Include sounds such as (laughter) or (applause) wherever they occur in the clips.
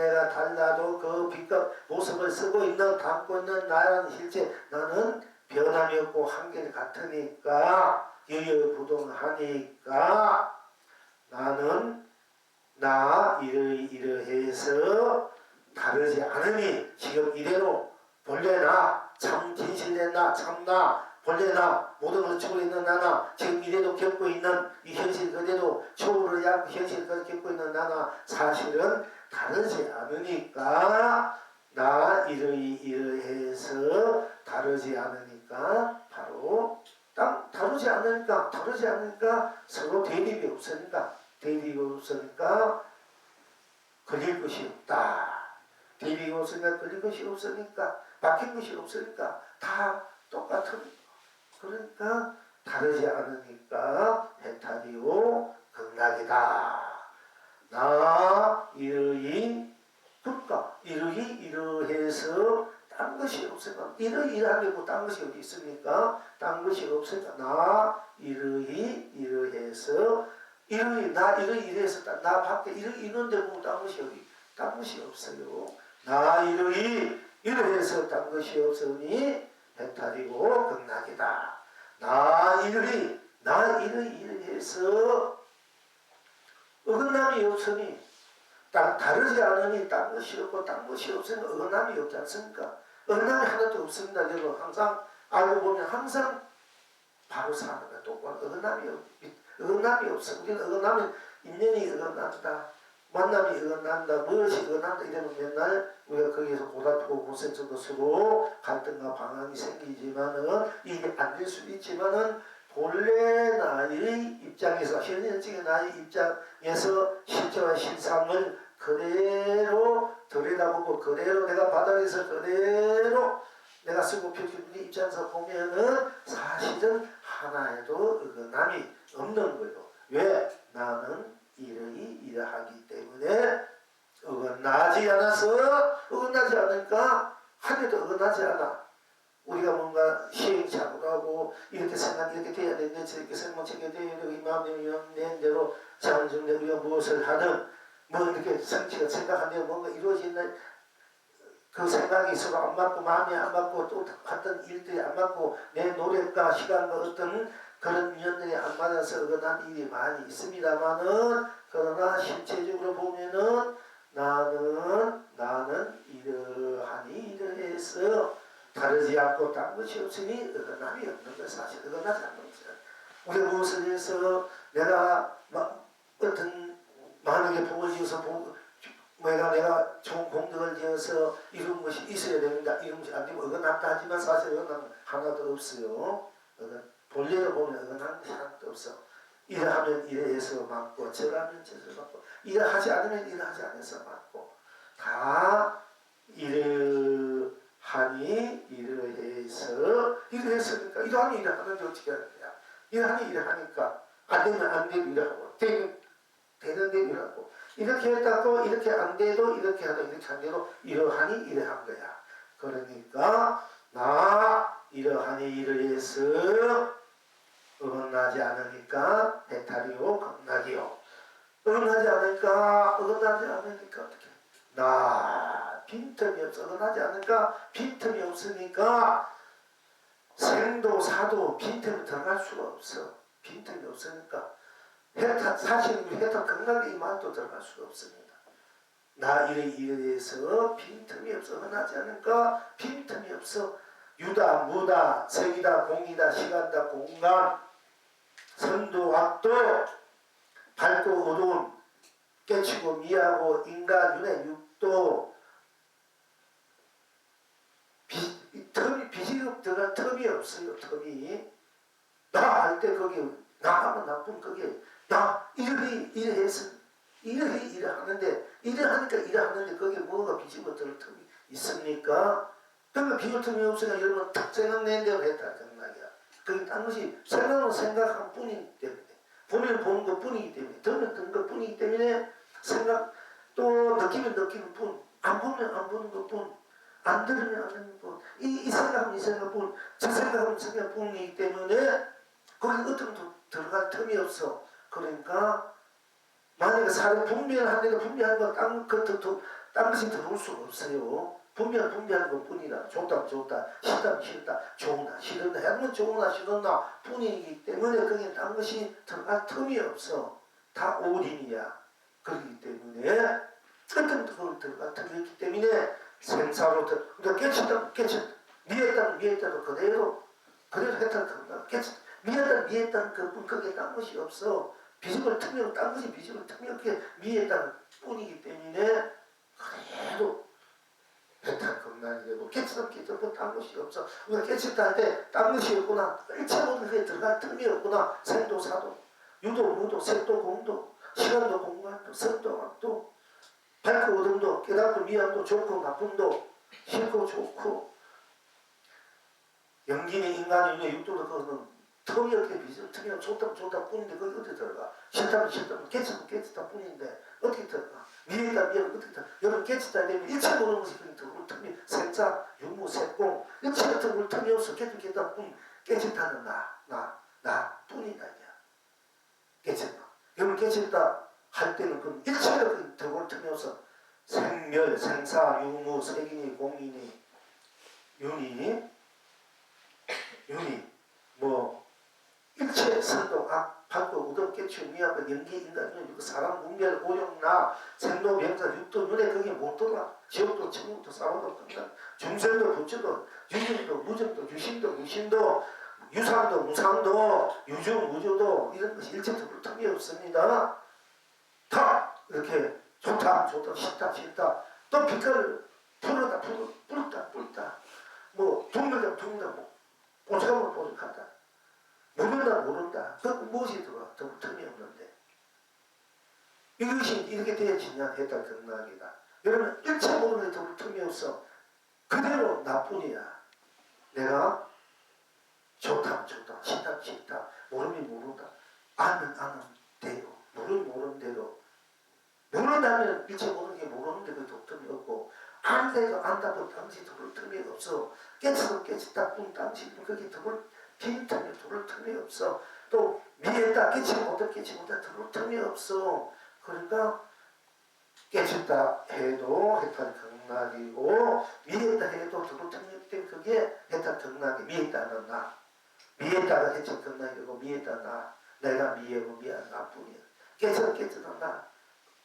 내가 달라도 그 빛과 모습을 쓰고 있는 담고 있는 나라는 실제 나는 변함이 없고 한결 같으니까 여여부동하니까 나는 나 이러 이러해서 다르지 않으니 지금 이대로 본래 나참 진실된 나 참나. 본래 나 모든 걸 추고 있는 나나. 지금 이래도 겪고 있는 이 현실 그대로 초월을 향 현실 그대로 겪고 있는 나나. 사실은 다르지 않으니까 나 이러이 이러해서 다르지 않으니까 바로 딱 다르지 않으니까 다르지 않으니까 서로 대립이 없으니까 대립이 없으니까 걸릴 것이 없다. 대립이 없으니까 걸릴 것이 없으니까 바뀐 것이 없으니까 다 똑같은 그러니까 다르지 않으니까 해탈이요 극락이다. 나 이러이 그러니까 이러이 이러해서 딴 것이 없으니까 이러이 이러하고 딴 것이 어디 있습니까? 딴 것이 없으니까 나 이러이 이러해서 이러이 나 이러이 이래서 나- 나 밖에 이러이 있는데 보면 딴 것이 어디 딴 것이 없어요. 나 이러이 이러해서 딴 것이 없으니 해탈이고 극락이다. 나 이러이 나 이러이 이러해서 어긋남이 없으니 다, 다르지 않으니 딴 것이 없고 딴 것이 없으니 어긋남이 없지 않습니까? 어긋남이 하나도 없습니다. 여러분 항상 알고 보면 항상 바로 사는 거야. 똑바로 어긋남이 없, 어긋남이 없어. 우리는 어긋나면 인연이 어긋난다. 만남이 어긋난다. 무엇이 어긋난다. 이러면 맨날 우리가 거기에서 고다투고 고생적 것으로 갈등과 방황이 생기지만은 이게 안 될 수도 있지만은 본래 나의 입장에서 현현직의 나의 입장에서 실제와 실상을 그대로 들여다보고 그대로 내가 바닥에서 그대로 내가 쓰고 펼쳐진 입장에서 보면은 사실은 하나에도 어긋남이 없는 거예요. 왜? 나는 이러이 이러하기 때문에 어긋나지 않아서 어긋나지 않으니까 하나도 어긋나지 않아. 우리가 뭔가 시행착오도 하고 이렇게 생각 이렇게 돼야 되는데 저렇게 생각 저렇게 돼야 되고 이 마음이 낸 대로 자연중대 우리가 무엇을 하든 뭐 이렇게 성취가 생각하면 뭔가 이루어지는 그 생각이 서로 안 맞고 마음이 안 맞고 또 같은 일들이 안 맞고 내 노력과 시간과 어떤 그런 인연들이 안 맞아서 어긋난 일이 많이 있습니다만은 그러나 실제적으로 보면은 나는 나는 이러하니 이러해서 다르지 않고 딴 것이 없으니 어긋남이 없는 것 사실 어긋나지 않는 것이야. 우리 무엇을 해서 내가 막 어떤 많은 복을 지어서 복, 내가 내가 좋은 공덕을 지어서 이룬 것이 있어야 된다 이런 것이 안 되면 어긋났다 하지만 사실 어긋남 하나도 없어요. 어긋, 본래로 보면 어긋난 것이 하나도 없어. 이러하면 이래해서 맞고 저러하면 저래서 맞고 이러하지 않으면 이러하지 않아서 맞고 다 이러 하니 이러해서 이러했으니까 이러하니 이러하는데 어떻게 하는 거야? 이러하니 이러하니까 안 되면 안 되고 이러하고 되면 되는데 이러하고 이렇게 했다고 이렇게 안 돼도 이렇게 하도 이렇게 안 돼도 이러하니 이러한 거야. 그러니까 나 이러하니 이러해서 어긋나지 않으니까 배탈이요 겁나기요. 어긋나지 않으니까 어긋나지 않으니까 어떻게 나 빈틈이 없어 어긋나지 않으니까? 빈틈이 없으니까 생도 사도 빈틈이 들어갈 수가 없어. 빈틈이 없으니까. 해탈 사실 해탈 건강에 이 말도 들어갈 수가 없습니다. 나 이래 이래서 빈틈이 없어 어긋나지 않으니까? 빈틈이 없어. 유다 무다 색이다 공이다 시간이다 공간 선도 악도 밝고 어두운 깨치고 미하고 인간 윤회 육도 비, 이 텀이 비지급 들어갈 텀이 없어요 텀이 나 할 때 거기 나 하면 나쁜 거기 나 이래 이래 해서 이래 이래 하는데 이래 하니까 이래 하는데 거기에 뭐가 비집어 들을 틈이 있습니까? 그러니까 비집어 틈이 없으니까 여러분 딱 생각낸 대로 했다 정말이야 그게 딴 것이 생각은 생각한 뿐이기 때문에 보면 보는 것 뿐이기 때문에 듣는 듣는 것 뿐이기 때문에 생각 또 느끼면 느끼는 뿐안 보면 안 보는 것 뿐, 안 듣는 뿐, 이, 이 생각은 이 생각 뿐, 저 생각은 생각 뿐이기 때문에 거기 어떤 도 들어갈 틈이 없어. 그러니까 만약에 그 사람 분별한 데가 분별한 거딴 것도 딴 것이 들어올 수가 없어요. 분별 분별한 것 뿐이다. 좋다 좋다 싫다 싫다 좋으나 싫은다 하면 좋으나 싫으나 뿐이기 때문에 거기에 딴 것이 들어갈 틈이 없어. 다 오딘이야. 그렇기 때문에 어떤 그걸 들어갈 틈이 없기 때문에 생사로 들 그러니까 깨쳤다 깨쳤 미했다 미했다도 그대로 그대로 했다 그런다 깨쳤 미했다 미했다 그뿐 거기에 딴 것이 없어. 비집을 없, 딴 것이 비집을 없게 미했다는 뿐이기 때문에 그대로 배탈 겁나게 되고 깨치던 깨치던 딴 것이 없어. 우리가 깨쳤다 할 때 딴 것이 없구나. 일체 모든 것에 들어갈 틈이 없구나. 생도 사도 유도 무도 색도 공도 시간도 공간도 성도 악도 밝고 어둠도 깨닫고 미안도 좋고 나쁨도 싫고 좋고. 영기의 인간의 육도도 그거는 비전 틈이 없 좋다면 좋다 뿐인데 거기 어떻게 들어가? 싫다면 싫다면 깨치면 깨치다 뿐인데 어떻게 들어가? 미래다 미래는 어떻게 들어가? 여러분 깨치다 되면 일체 모르는 것이 그냥 들어올 틈이 생자 유무 색공 일체 같은 물 틈이 없어. 깨다 뿐 깨쳤다는 나 나 나 뿐이다 이야 깨쳤다. 여러분 깨쳤다 할 때는 그 들어올 틈이 없어 생멸 생사 유무 색이니 공이니 윤이 윤이 뭐 일체 선동 악 받고 우동 깨치 미하고 연기 인간 그 사람 문별 오용나 생로 명사 육도 눈에 그게 못 돌아 지옥도 천국도 사고도 끝나 중생도 부처도 유증도 무증도 유심도 무심도 유상도 무상도 유주 무주도 이런 것이 일체적으로 틈이 없습니다 다. 이렇게 좋다 좋다 싫다 싫다. 또 빛깔을 풀었다 풀, 풀었다 풀었다. 뭐 둥글다 둥글다. 뭐 오죽하면 오죽하다. 모른다 모른다. 그 무엇이 들어와 더 틈이 없는데? 이것이 이렇게 되어지냐 했다 경락이다. 여러분 일체 모르는 더 틈이 없어. 그대로 나뿐이야. 내가 좋다 좋다 싫다 싫다. 모르면 모른다. 아는 아는 대로 모르면 모르는 대로 모른다면 일체 모르는 게 모르는데 그 독점이 없고 안돼도 안다고 당시 들을 틈이 없어. 깨쳐도 깨쳤다 뿐 당시 그게 들을 빈틈이 들을 틈이 없어. 또 미했다 깨치 못해 깨치 못해 들을 틈이 없어. 그러니까 깨쳤다 해도 해탈 극락이고 미했다 해도 들을 틈이 없기 그게 해탈 극락이 미했다는 나. 미했다가 해탈 극락이고 미했다 나. 내가 미해고 미안 나뿐이야. 깨쳐 깨쳐도 나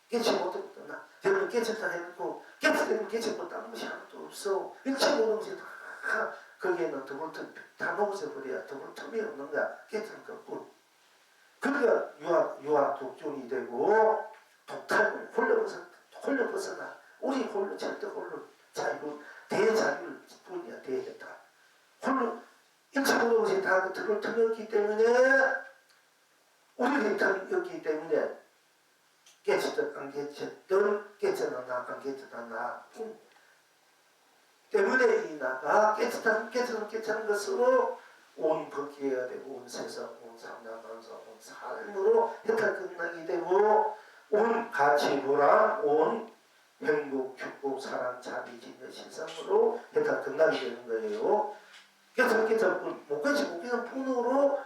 깨치 못했던 나 여러분 깨쳤다 해놓고 깨쳤다면 깨쳤고 다른 것이 하나도 없어. 일체 모든 것이 다 거기에는 더블 틈다 먹어서 버려야 더블 틈이 없는 거야. 깨트는 것뿐 그러니까 유아 유아 독존이 되고 독탈 홀려 벗어 홀려 벗어나. 우리 홀로 절대 홀로 자유 대자율 뿐이야 대했다. 홀로 일체 모든 것이 다그 더블 틈이 없기 때문에 우리 틈이었기 때문에 깨쳤든 안 깨쳤든 깨쳤나 안 깨쳤나 나 때문에 이 나가 깨쳤다 깨쳤다 깨쳤는 것으로 온 벗겨야 되고 온 세상 온 삼남만사 온 삶으로 해탈 끝나게 되고 온 가치 보람 온 행복 축복 사랑 자비 진여 신상으로 해탈 끝나게 되는 거예요. 깨쳤다 깨쳤다 못 깨친 분으로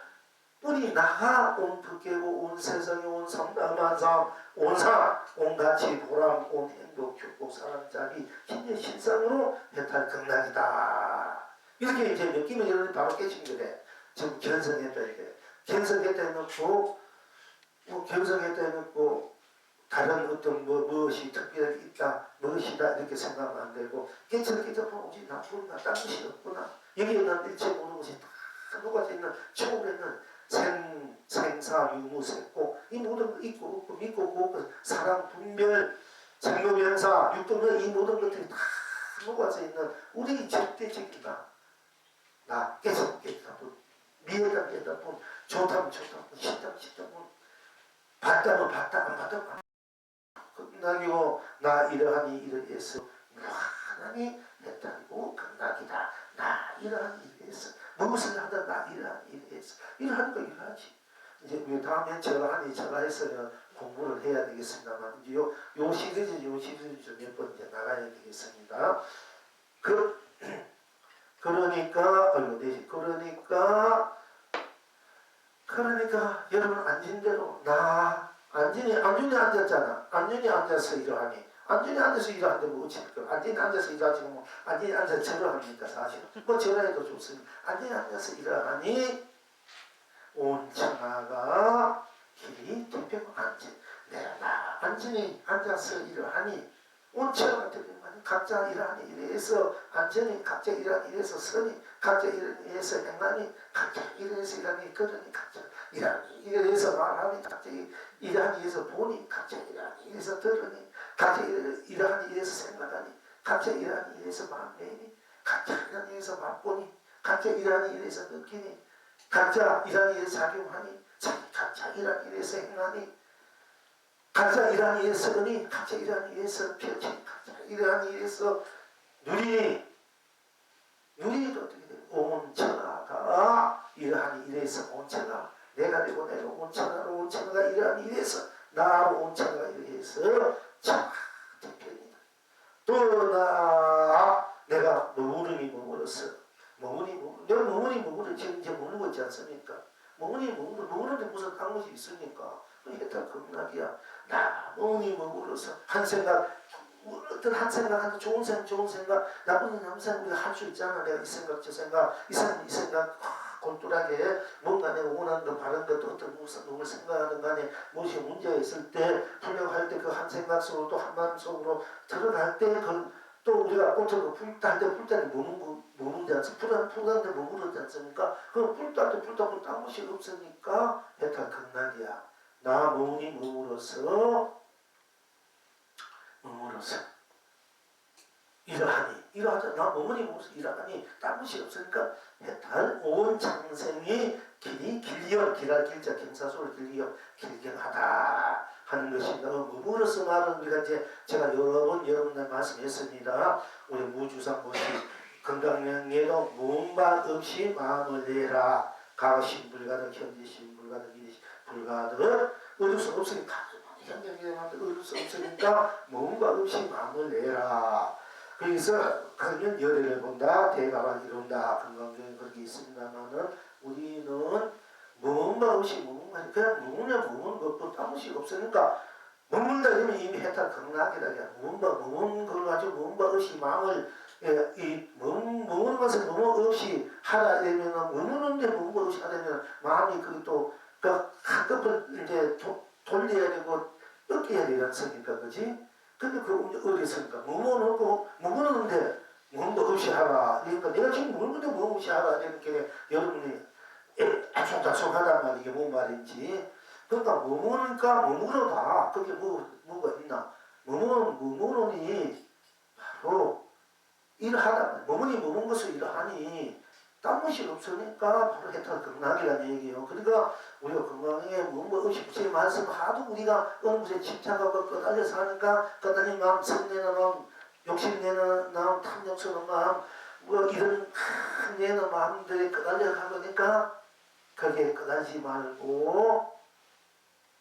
뿌리 나가 온 벗개고 온 세상에 온 삼남만상 온 사, 온 가치, 보람, 온 행복, 축복, 사랑, 자비, 신의 신상으로 해탈 극락이다. 이렇게 이제 느끼면 여러분이 바로 깨진 거래. 지금 견성했다 이게. 견성했다 해놓고, 뭐 견성했다 해놓고, 다른 어떤 뭐, 무엇이 특별하게 있다, 무엇이다, 이렇게 생각하면 안 되고, 깨쳐 깨쳐 보면 오지 나쁘구나, 딴 것이 없구나. 여기에 난 일체 모든 것이 다 녹아져 있는, 있는 생, 생사, 유무, 색고 이 모든 거 있고 없고 믿고 없고 사랑, 분별, 생로면사, 육도는 이 모든 것들이 다 녹아져 있는 우리 절대적인 나. 나 깨서 깨다 보 미워다 미워다 보 좋다면 좋다면 싫다면 싫다면 봤다면 봤다 안 봤다면 안 끝나기고 나 이러하니 이러해서 하나니 했다고 끝나기다. 나 이러하니 무엇을 하다 나 이러하니 이러해서 이러하는 거 이러하지 이제 그 다음에 제가 하니 제가 했어요 공부를 해야 되겠습니다만 이제 요, 요 시리즈 요 시리즈 몇번 이제 나가야 되겠습니다 그 (clears throat) 그러니까 아이고 네 그러니까 그러니까 여러분 앉은 대로 나 안진이 안준이 앉았잖아. 안준이 앉아서 일하니. 안준이 앉아서 일하는데 뭐 어찌할까? 안준이 앉아서 일하지 뭐 안준이 앉아서 절을 합니까 사실? 뭐 절해도 좋습니다. 안준이 앉아서 일하니 온 천하가 길이 대표고 안진. 내가 나 안진이 앉아서 일을 하니 온 천하가 대표고 각자 일하니 이래서 안전이 각자 일하니 이래서 선이 각자 일하니 이래서 행하니 각자 이래서 일하니 그러니 각자 일하니 이래서 말하니 각자 일하니 이래서 보니 각자 일하니 이래서 들으니 각자 일- 일하니 이래서 생각하니 각자 일하니 이래서 마음내니 각자 일하니 이래서 맛보니 각자 일하니 이래서 느끼니 각자 일하니 이래서 작용하니 각자 일하니 이래서 행하니 각자 일하니 이래서 쓰니 각자 일하니 이래서 펼치니 각자 일하니 이래서 누리니 누리니도 어떻게 돼? 온천하가 일하니 이래서 온천하 내가 되고 내가 온천하로 온천하가 일하니 이래서 나로 온천하가 이래서 자 대표입니다. 또나 내가 머무르니 머무르서 머무니 머무르 내가 머무니 머무르 지금 이제 머무르고 있지 않습니까? 머무니 머무르 머무르는데 무슨 강못이 있습니까? 그 해탈 겁나기야. 나 머무니 머무르서 한 생각 뭐 어떤 한 생각 한 좋은 생각 좋은 생각 나쁜 생각 우리가 할 수 있잖아 내가 이 생각 저 생각 이 생각 이 생각 아, 골똘하게 뭔가 내가 원하는 거 바른 것도 어떤 누굴 생각하는 간에 무엇이 문제가 있을 때 풀려고 할때 그 한 생각 속으로 또 한 마음 속으로 들어갈 때 그또 우리가 꽃을 풀때할때 풀때를 머문 머문지 않습니까? 풀 풀는데 머무르지 않습니까? 풀때할때 풀다 풀다 아무 시 없으니까 해탈 극락이야 나 머무니 머물어서 머물어서 일하니 일하자 나 머무니 머물어서 일하니 딴 것이 없으니까 해탈 온 장생이 길이 길리어 길할 길자 경사소를 길리어 길경하다 하는. 어, 머물어서 말은 우리가 이제 제가 여러 번 여러분들 말씀했습니다. 우리 무주상 보시 건강명예로 무음바 없이 마음을 내라 가신 불가득 현지신 불가득 이리신 불가득 얻을 수 없으니까 현장에만 얻을 수 없으니까 뭔가 없이 마음을 내라. 그래서 그러면 열애를 본다, 대가를 이룬다. 건강경에 그렇게 있습니다만은 우리는 뭔가 없이 뭔가 그냥 머무냐 머무는 것도 딴것이 없으니까 머문다 이러면 이미 해탈 극락이다. 그냥 뭔가 머문 걸 가지고 뭔가 없이 마음을 예, 이 머무는 것을 뭐뭐 없이 하라 이러면은 머무는데 뭔가 없이 하려면 마음이 그또 그 한꺼풀 이제 도, 돌려야 되고 뜯겨야 되지 않습니까? 그지? 근데 그 어디서니까 머무는 머무는데 뭔가 없이 하라. 그러니까 내가 지금 머무는데 뭐 없이 하라. 이렇게 여러분이 애초다속하단 말이 이게 뭔 말인지. 그러니까 머무니까 머무르다. 그게 뭐 뭐가 있나? 머무는 머무르니 바로 일하다. 머무니 머문 것을 일하니 딴 것이 없으니까 바로 해탈 건강이라는 얘기예요. 그러니까 우리가 건강에 뭔가 없이 부처님 말씀 하도 우리가 어느 곳에 집착하고 끄달려 사니까 끄달린 마음, 성내는 마음, 욕심내는 마음, 탐욕스러운 마음, 뭐 이런 큰 내는 마음들이 끄달려 가보니까 거기에 끄달지 말고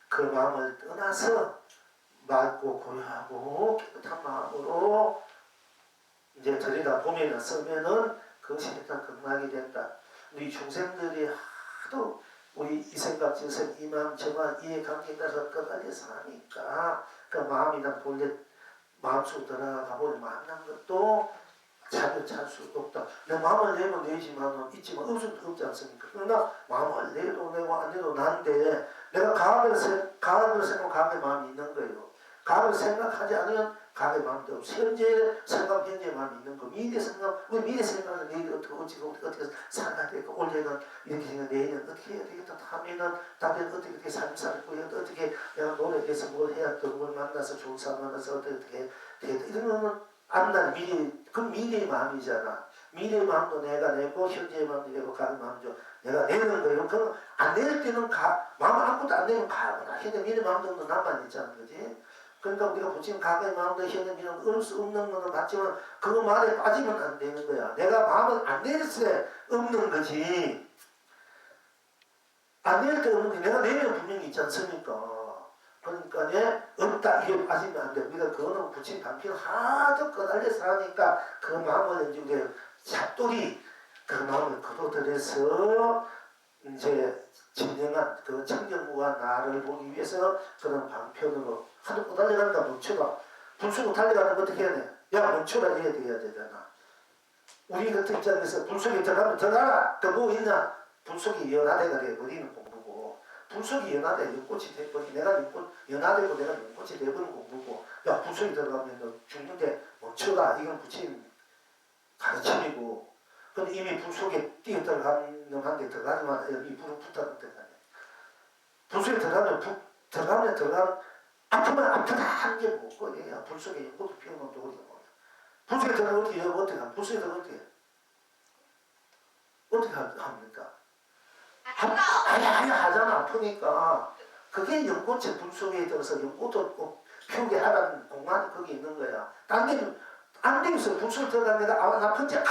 그 마음을 떠나서 맑고 고요하고 깨끗한 마음으로 이제 들여다 보면은 쓰면은 그것이 일단 극락이 된다. 우리 중생들이 하도 우리 이 생각 저생 이맘 저맘 이해 관계에 따라서 끝까지 사니까 그 마음이나 본래 마음속 들어가 보면 만난 것도 자주 찾수 없다. 내 마음을 내면 내지만 있지만 없을 수 없지 않습니까? 그러나 마음을 내도 내고 안 내도 난데 내가 과학을 생 과학을 생각 과학의 마음이 있는 거예요. 과학을 생각하지 않으면 과거의 마음도 없어. 현재 생각, 현재 마음이 있는 거. 미래 생각, 우리 미래 생각은 내일 어떻게, 어찌, 어떻게, 어떻게 살아야 될까? 올해는 이렇게 생각, 내일은 어떻게 해야 되겠다. 다음에는, 다음에는 어떻게, 어떻게 삶 살고, 어떻게 내가 노력해서 뭘 해야 또 누굴 만나서 좋은 사람 만나서 어떻게, 어떻게 되겠다. 거는 안날 미래, 그 미래의 마음이잖아. 미래의 마음도 내가 내고, 현재의 마음도 내고, 가는 마음도 내가 내는 거예요. 그럼 안 낼 때는 가, 마음 아무것도 안 내면 가구나. 현재 미래 마음도 나만 있잖아. 그지? 그러니까 우리가 붙인 과거의 마음도 미래는 얻을 수 없는 거는 맞지만 그 말에 빠지면 안 되는 거야. 내가 마음을 안 낼때 없는 거지. 안낼때 없는 게 내가 내면 분명히 있지 않습니까? 그러니까 예, 없다 이게 빠지면 안 돼. 우리가 그거는 붙인 단편 하도 꺼달려서 하니까 그 마음을 이제 우리가 잡돌이 그 마음을 거둬들여서 이제 진정한 그 청정부가 나를 보기 위해서 그런 방편으로 하도 못 달려간다 멈춰라 불쏘고 달려가는 거 어떻게 해야 돼? 야 멈춰라 이래야 돼야 되잖아. 우리 같은 입장에서 불속에 들어가면 들어가라! 그뭐 있냐? 불속이 연화대가 돼버리는 공부고. 불속이 연화대 연꽃이 돼버리 내가 연꽃 연화되고 내가 연꽃이 돼버리는 공부고. 야 불속에 들어가면 너 죽는데 멈춰라 이건 부처님 가르침이고 근데 이미 불 속에 뛰어 들어가는 한데 들어가지만 여기 불은 붙었는데 불속에 들어가면 불 들어가면 들어가면 아프면 아프다 하는 게 뭐고 얘야 불속에 연꽃도 피우면 또 어디 뭐 불속에 들어가면 어떻게 해요? 어떻게? 불속에 들어가면 어떻게? 어떻게 하- 합니까? 아니 아니 하잖아 아프니까 그게 연꽃의 불속에 들어서 연꽃도 꼭 피우게 하라는 공간이 거기 있는 거야 딴 데는 안 되겠어 불속 들어가면 내가 아, 아픈지 아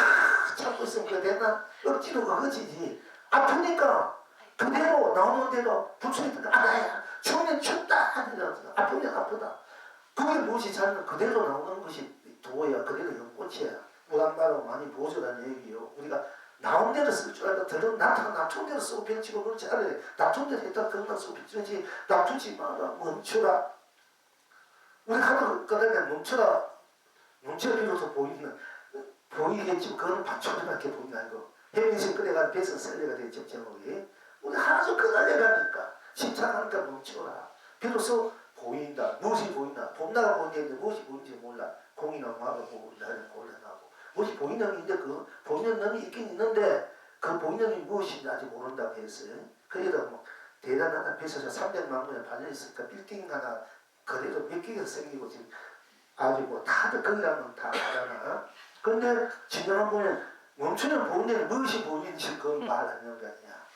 참고 있으면 그게 되나 억지로 그거지지. 아프니까 그대로 나오는 대로 들어가 아야 추우면 춥다. 하더라 아프면 아프다. 그게 무엇이 잘는 그대로 나오는 것이 도야 그대로 연꽃이야 무당바로 많이 보조라는 얘기요. 우리가 나온 대로 쓸 줄 알고 들어 나타 납품 대로 쓰고 펼치고 그렇지 않아요 납품 대로 했다 그것만 쓰고 펼치지 납두지 마라. 멈춰라. 우리 하도 그다음에 멈춰라. 멈춰 비로소 보이는 보이겠지 그거는 반초리밖에 보이는 아니고 해민신 끓여가 배서 셀레가 되죠 제목이 우리 하도 그날려가니까? 심착하니까 멈춰라. 비로소 보인다. 무엇이 보인다? 봄나가 보이는데 무엇이 보이는지 몰라. 공이나 마가 보고 나를 곤란하고. 무엇이 보이는 놈인데 그 보이는 놈이 있긴 있는데 그 보이는 놈이 무엇인지 아직 모른다고 했어요. 그래도 뭐 대단하다. 배서서 300만 원에 발려있으니까 빌딩 하나 그래도 몇 개가 생기고 지금 아주 뭐 다들 거기라면 다 알아나 근데 지금 보면 멈추는 보이는 무엇이 보이는지 그건 말하는 거 아니야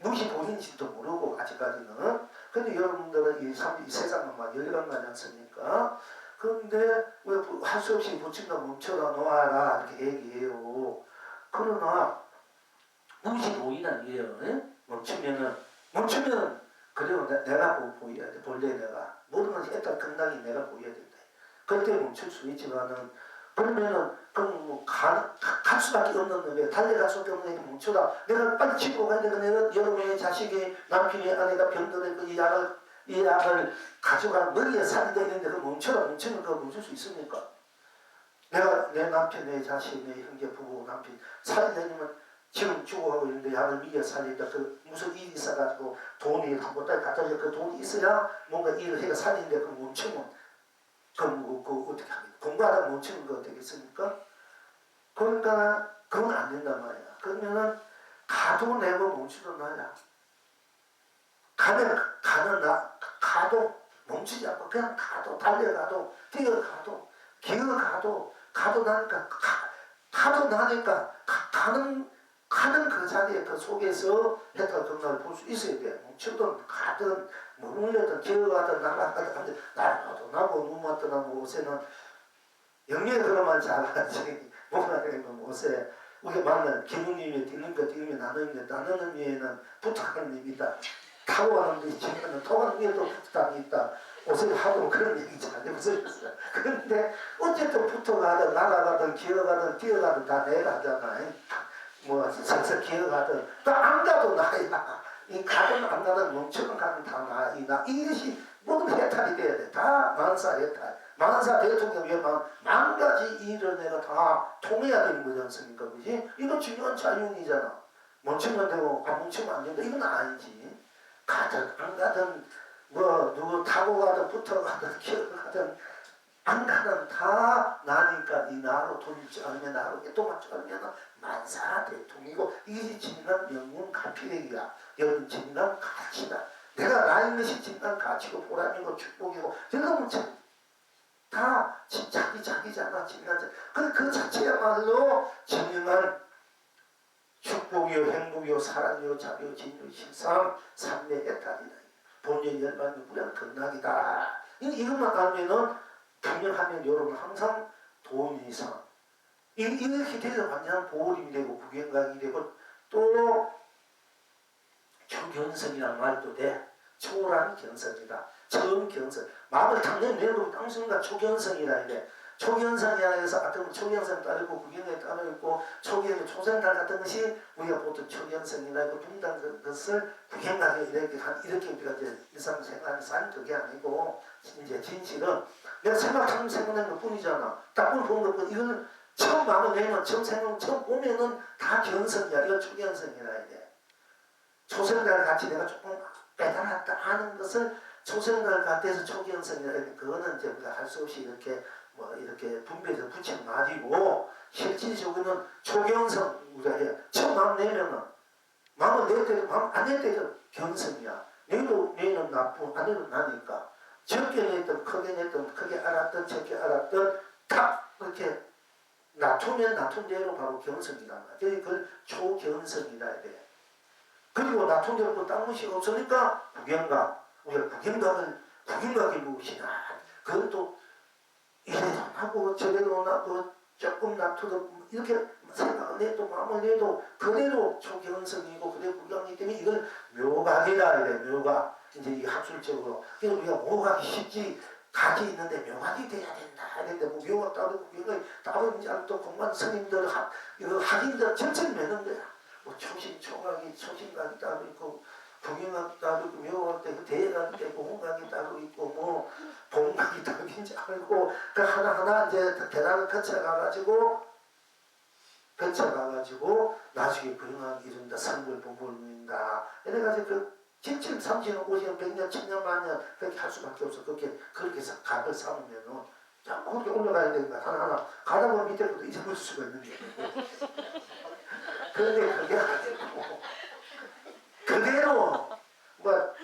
무엇이 보이는지도 모르고 아직까지는 근데 여러분들은 이, 삼, 이 세상은 막 열감하지 않습니까? 그런데 왜 할 수 없이 붙인다 멈춰라 놓아라 이렇게 얘기해요. 그러나 무엇이 보이는 이에요. 예? 멈추면은 멈추면 그래요 내- 내가 보, 보여야 돼 본래 내가 모든 것이 했다 끝나기 내가 보여야 된다. 그때 멈출 수 있지만은 그러면은 그럼 뭐갈 갈 수밖에 없는 거예요. 달려갈 수밖에 없는 게 멈춰라. 내가 빨리 집으로 가야 되고 내가 여러분의 자식이 남편이 아내가 병들어 이 약을 이 약을 가져가 머리에 살이 되는데 그 멈춰라 멈추면 그거 멈출 수 있습니까? 내가 내 남편 내 자식 내 형제 부부 남편 살이 되면 지금 죽어가고 있는데 약을 미겨 살리니까 그 무슨 일이 있어가지고 돈이 한번 딱 갖다 줘그 돈이 있어야 뭔가 일을 해가 살리는데 그 멈추면 그럼 그, 그 어떻게 합니까? 공부하다 멈추는 거 되겠습니까? 그러니까 그건 안 된단 말이야. 그러면은 가도 내고 멈추는 나야. 가면 가는 나 가도 멈추지 않고 그냥 가도 달려가도 뛰어가도 기어가도 가도 나니까 가, 가도 나니까 가, 가는 가는 그 자리에 그 속에서 했다 정말 볼수 있어야 돼. 멈추든 가든 머물려든 기어가든 날아가든 하든 날아가도 나고 눈 맞든 나고 옷에는 영예 그런만 잘하지 (laughs) 뭐라 그러면 옷에 우리가 만난 기분님이 뛰는 거 뛰면 나누는데 나누는 위에는 부탁하는 입이다. 타고 가는 데 지금은 가는 위에도 부탁이 있다. 옷을 하도 그런 얘기잖아요. 무슨 그런데 어쨌든 붙어가든 날아가든 기어가든 뛰어가든 다 내가 하잖아. 뭐 서서 기어가든 또안 가도 나야. 이 가든 안 가든 멈추는 가든 다 나. 이나 이것이 모든 해탈이 돼야 돼. 다 만사 해탈. 만사 대통령이면 만 가지 일을 내가 다 통해야 되는 거지 않습니까? 그지? 이건 중요한 자윤이잖아. 멈추면 되고 안 멈추면 안 된다. 이건 아니지. 가든 안 가든 뭐 누구 타고 가든 붙어 가든 기어 가든 안 가든 다 나니까 이 나로 줄 알면 나로 또맞줄 알면 만사 대통이고 이게 진간 명문 가피력이야. 여러분 진간 가치다. 내가 나인 것이 진간 가치고 보람이고 축복이고 여러분 참다 자기 자기잖아 자. 근데 그 자체야말로 진정한 축복이요 행복이요 사랑이요 자비요 진요 신상 삼매 해탈이다. 본전 열반의 무량 극락이다. 이- 이것만 알면은 분명하면 여러분 항상 돈 이상 이- 이렇게 돼서 완전한 보호림이 되고 구경각이 되고 또 초견성이라는 말도 돼. 초라는 견성이다. 처음 견성. 마음을 당연히 내놓고 당신과 초견성이라 이래. 초기현상이라 해서 아까 초기현상 따르고 구경에 따로 있고 초기현 초생달 같은 것이 우리가 보통 초기현상이라 고 분단 것을 구경하게 이렇게 한 이렇게 우리가 이제 일상생활에 사는 그게 아니고 이제 진실은 내가 생각하는 것 뿐이잖아. 딱본 보는 것 뿐. 이거는 처음 마음을 내면 처음 생각 처음 보면은 다 견성이야. 이건 초견성이라 이게. 초생달 같이 내가 조금 빼달았다 하는 것을 초생달 같아서 이게 그거는 이제 우리가 할 수 없이 이렇게 뭐 이렇게 분배해서 붙인 말이고 실질적으로는 초견성 우리가 해. 처음 마음 내면은 마음을 낼 때도 마음 안 낼 때도 견성이야. 내도 내는 나쁘 안 내도 나니까. 적게 냈든 크게 냈든 크게 알았든 적게 알았든 딱 그렇게 놔두면 놔둔 대로 바로 견성이란 말이야. 그걸 초견성이라 해야 돼. 그리고 놔둔 대로 또딴 것이 없으니까 구경가. 우리가 구경가를 구경각이 무엇이냐. 그것도 하고 저래도 나고 조금 놔두도 이렇게 생각을 내도 마음을 내도 그대로 초견성이고 그대로 구경이기 때문에 이걸 묘각이라 이래 묘각. 이제 이 학술적으로 그래서 우리가 묘각이 쉽지 각이 있는데 묘각이 돼야 된다. 그런데 뭐 묘각 따로 구경을 따로 이제 또 공간 스님들 학 이거 학인들 전체를 매는 거야. 뭐 초신 초각이 초신각이 따로 있고 따로 있고 묘각 때그 대각이 있고 홍각이 따로 있고 뭐 봉각이 따로 있는지 알고 그 하나 하나 이제 계단을 펼쳐가가지고 펼쳐가가지고 나중에 구경하기 이른다 선물 본불문다 이래 가지고 그 7천, 30년, 50년, 100년, 1000년, 만년 그렇게 할 수밖에 없어. 그렇게 그렇게 해서 각을 삼으면은 자 그렇게 올라가야 되니까 하나하나 가다 보면 밑에 것도 잊어버릴 수가 있는 거야. (laughs) 그런데 그게 그대로 뭐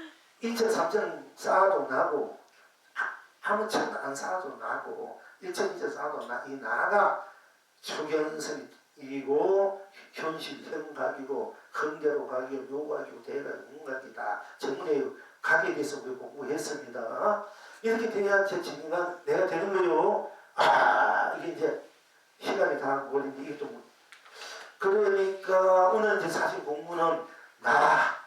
2천, 3천 쌓아도 나고 한번 천안 쌓아도 나고 1천, 2천 쌓아도 나, 이 나가 초견성이고 현실 현각이고 헌대로 가기고 묘각이고 대각 문각이다 정문에 가게 돼서 우리 공부했습니다. 이렇게 돼야 제 진리가 내가 되는 거요. 아 이게 이제 시간이 다또 뭐- 그러니까 오늘 이제 사실 공부는 나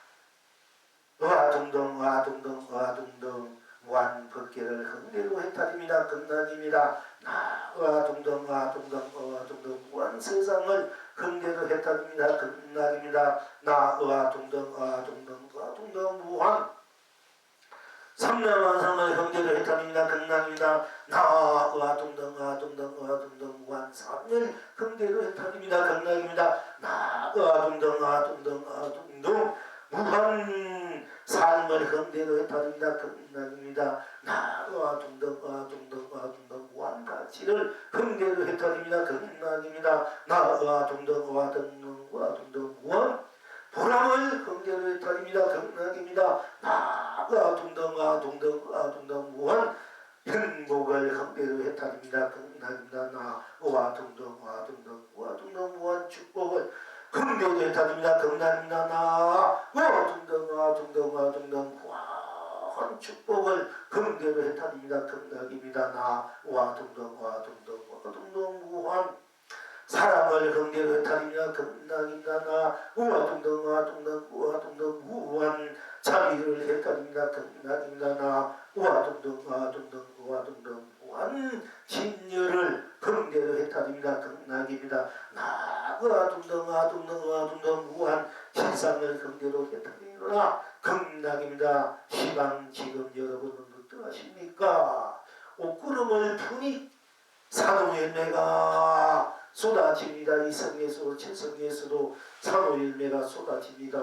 어아둥둥 어아둥둥 어아둥둥 무한 법계를 흥대로 해탈입니다. 끝나기입니다. 나 어아둥둥 어아둥둥 어아둥둥 무한 세상을 흥대로 해탈입니다. 끝나기입니다. 나 어아둥둥 어아둥둥 어아둥둥 무한 삼남한상을 형제로 해탈입니다. 끝나기입니다. 나 어아둥둥 어아둥둥 어아둥둥 무한 삼을 흥대로 해탈입니다. 끝나기입니다. 나 어아둥둥 어아둥둥 어아둥둥 무한 삶을 흥대로 해탈입니다. 끝나기입니다. 나 어아둥둥 어아둥둥 어아둥둥 무한 가치를 흥대로 해탈입니다. 끝나기입니다. 나 어아둥둥 어아둥둥 어아둥둥 무한 보람을 흥대로 해탈입니다. 끝나기입니다. 나 어아둥둥 어아둥둥 어아둥둥 무한 행복을 흥대로 해탈입니다. 끝나기입니다. 나 어아둥둥 어아둥둥 어아둥둥 무한 축복을 흥대로 해탈입니다. 끝나기입니다. 나 어아둥둥 어아둥둥 어아둥둥 무한 축복을 흥대로 해탈입니다. 끝나기입니다. 나 어아둥둥 어아둥둥 어아둥둥 무한 사랑을 흥대로 해탈입니다. 끝나기입니다. 나 우아둥둥 우아둥둥 우아둥둥 무한 자비를 해탈입니다. 끝나기입니다. 나 우아둥둥 우아둥둥 우아둥둥 무한 진열을 흥대로 해탈입니다. 끝나기입니다. 나 우아둥둥 우아둥둥 우아둥둥 무한 실상을 흥대로 해탈입 니다. 끝나기입니다. 시방 지금 여러분은 어떠하십니까? 옷구름을 푸니 산호열매가 쏟아집니다. 이 성에서도 최성에서도 산호열매가 쏟아집니다.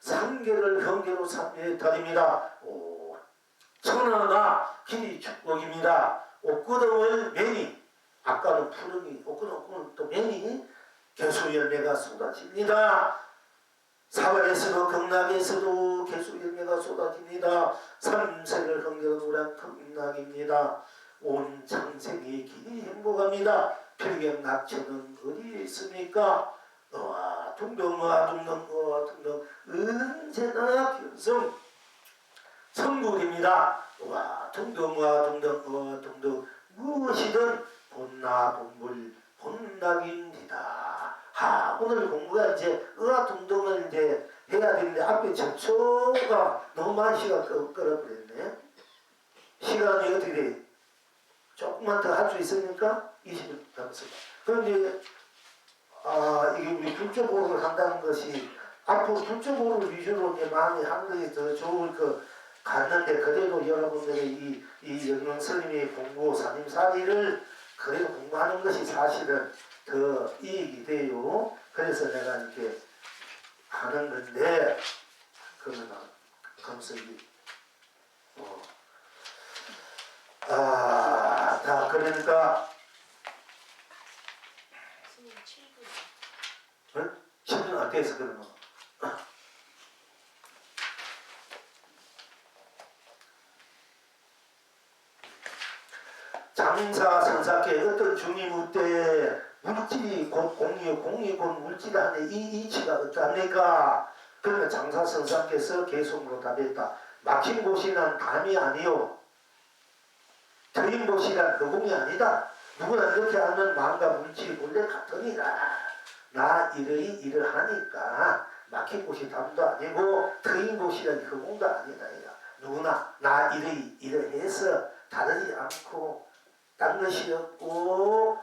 상계를 경계로 삼매달입니다. 오, 천하가 길이 축복입니다. 옷구덩을 매니 아까는 푸른이 옷구덩 또 매니 개수열매가 쏟아집니다. 사방에서도 경락에서도 개수열매가 쏟아집니다. 삼세를 경계로 노란 극락입니다. 온 창생이 길이 행복합니다. 필경 낙천은 어디에 있습니까? 어와 동동아 동동 어와 동동 언제나 견성 성불입니다. 와 동동아 동동 어와 동동 무엇이든 본나 본물 본낙입니다. 하 오늘 공부가 이제 의아 동동을 이제 해야 되는데 앞에 접초가 너무 많이 시간 끌어버렸네. 시간이 어떻게 돼? 조금만 더 할 수 있습니까? 20일 남았습니다. 이제 아 이게 우리 불조보를 한다는 것이 앞으로 불조보를 위주로 이제 많이 하는 것이 더 좋을 것 같는데 그래도 여러분들의 이, 이 영영 스님의 공부 산임살이를 그래도 공부하는 것이 사실은 더 이익이 돼요. 그래서 내가 이렇게 하는 건데 그러면 검색이 어. 아, 다 그러니까 스님 7분. 지금 안 돼서 그러면 장사 선사께 어떤 중임 때 물질이 곧 공이요 공이 곧 물질 안에 이 이치가 어떠합니까? 그러면 장사 선사께서 계속으로 답했다. 막힌 곳이란 담이 아니요. 트인 곳이란 거공이 아니다. 누구나 이렇게 하면 마음과 물질이 본래 같으니라. 나 이러이 일을 하니까 막힌 곳이 담도 아니고 트인 곳이란 허공도 아니다. 누구나 나 이러이 일을 해서 다르지 않고 딴 것이 없고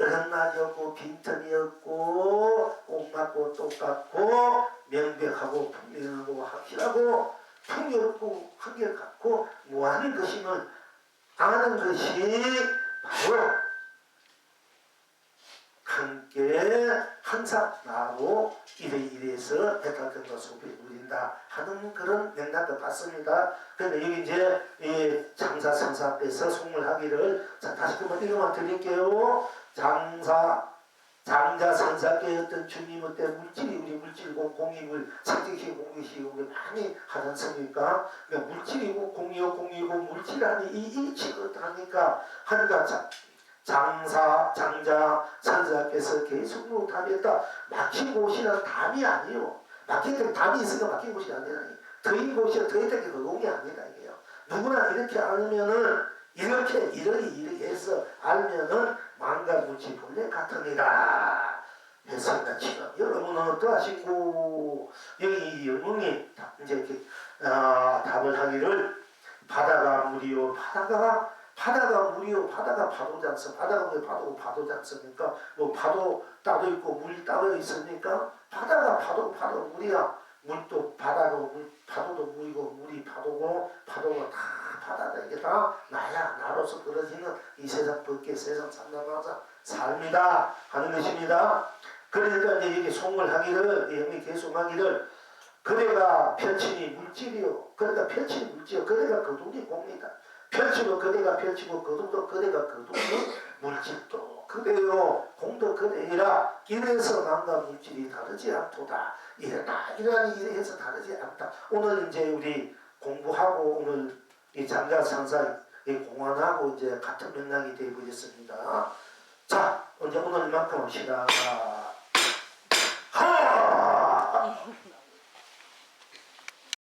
어긋나지 없고 빈틈이었고 꼭 맞고 똑같고 명백하고 분명하고 확실하고 풍요롭고 한결같고 무한 것임을 아는 것이 바로 함께 항상 나로 이래 이래서 백화점과 소비를 누린다 하는 그런 맥락도 같습니다. 그런데 여기 이제 이 장사 성사 앞에서 송물하기를 자 다시 한번 읽어만 드릴게요. 장사 장자 성사께 어떤 주님의 때 물질이 우리 물질이고 상징식 공이식 우리 많이 하는 성이니까 그러니까 물질이고 공이요 공이고 물질하니 이 일치가 어떠합니까 하니까 자, 장사 장자 선사께서 계속으로 답했다. 막힌 곳이란 담이 아니요. 막힌 데 담이 있으니까 막힌 곳이 아니라 더인 곳이라 데 그공이 아니다 이게요. 누구나 이렇게 알면은 이렇게 이러니 이렇게 해서 알면은 망가 물질 본래 같으니라. 했습니다 지금 여러분은 어떠하시고? 여기 영웅이 다- 이제 이렇게 아, 답을 하기를 바다가 물이요. 바다가 바다가 물이요 바다가 않습니까 바다가 왜 파도고 파도지 않습니까 뭐 파도 따로 있고 물이 따로 있습니까 바다가 파도 파도 물이야. 물도 바다고 물 파도도 물이고 물이 파도고 파도가 다 바다다. 이게 다 나야. 나로서 벌어지는 이 세상 밖에 세상 산다마자. 삶이다. 하는 것입니다. 그러니까 이제 여기 송을 하기를 영이 계속하기를 그대가 펼치니 물질이요. 그대가 펼치니 물질이요. 그대가 거두니 공이다 펼치고 그대가 펼치고 거둠도 그대가 거두는 물질도 그대요. 공도 그대이라 이래서 남과 물질이 다르지 않도다. 이래다 이러니 이래서 다르지 않다. 오늘 이제 우리 공부하고 오늘 이 장자 상사 이 공헌하고 이제 같은 맥락이 되고 있습니다. 자 이제 오늘 이만큼 합시다 하!